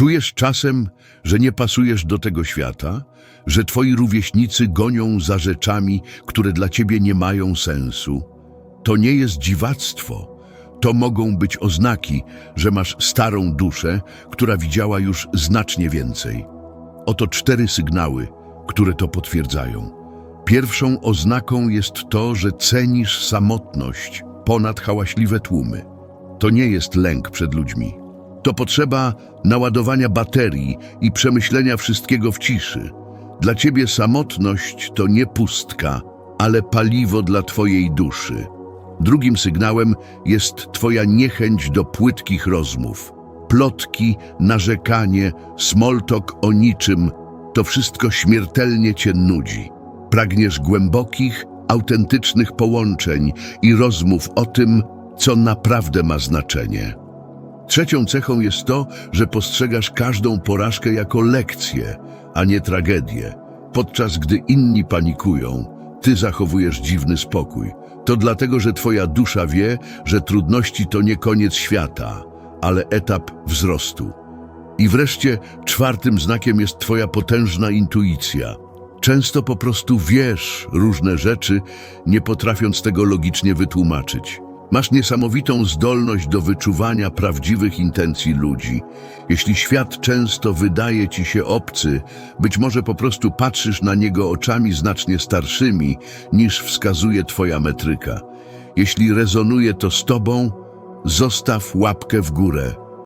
Czujesz czasem, że nie pasujesz do tego świata, że twoi rówieśnicy gonią za rzeczami, które dla ciebie nie mają sensu. To nie jest dziwactwo. To mogą być oznaki, że masz starą duszę, która widziała już znacznie więcej. Oto cztery sygnały, które to potwierdzają. Pierwszą oznaką jest to, że cenisz samotność ponad hałaśliwe tłumy. To nie jest lęk przed ludźmi. To potrzeba naładowania baterii i przemyślenia wszystkiego w ciszy. Dla ciebie samotność to nie pustka, ale paliwo dla twojej duszy. Drugim sygnałem jest twoja niechęć do płytkich rozmów. Plotki, narzekanie, smoltok o niczym, to wszystko śmiertelnie cię nudzi. Pragniesz głębokich, autentycznych połączeń i rozmów o tym, co naprawdę ma znaczenie. Trzecią cechą jest to, że postrzegasz każdą porażkę jako lekcję, a nie tragedię. Podczas gdy inni panikują, ty zachowujesz dziwny spokój. To dlatego, że twoja dusza wie, że trudności to nie koniec świata, ale etap wzrostu. I wreszcie czwartym znakiem jest twoja potężna intuicja. Często po prostu wiesz różne rzeczy, nie potrafiąc tego logicznie wytłumaczyć. Masz niesamowitą zdolność do wyczuwania prawdziwych intencji ludzi. Jeśli świat często wydaje ci się obcy, być może po prostu patrzysz na niego oczami znacznie starszymi, niż wskazuje twoja metryka. Jeśli rezonuje to z tobą, zostaw łapkę w górę.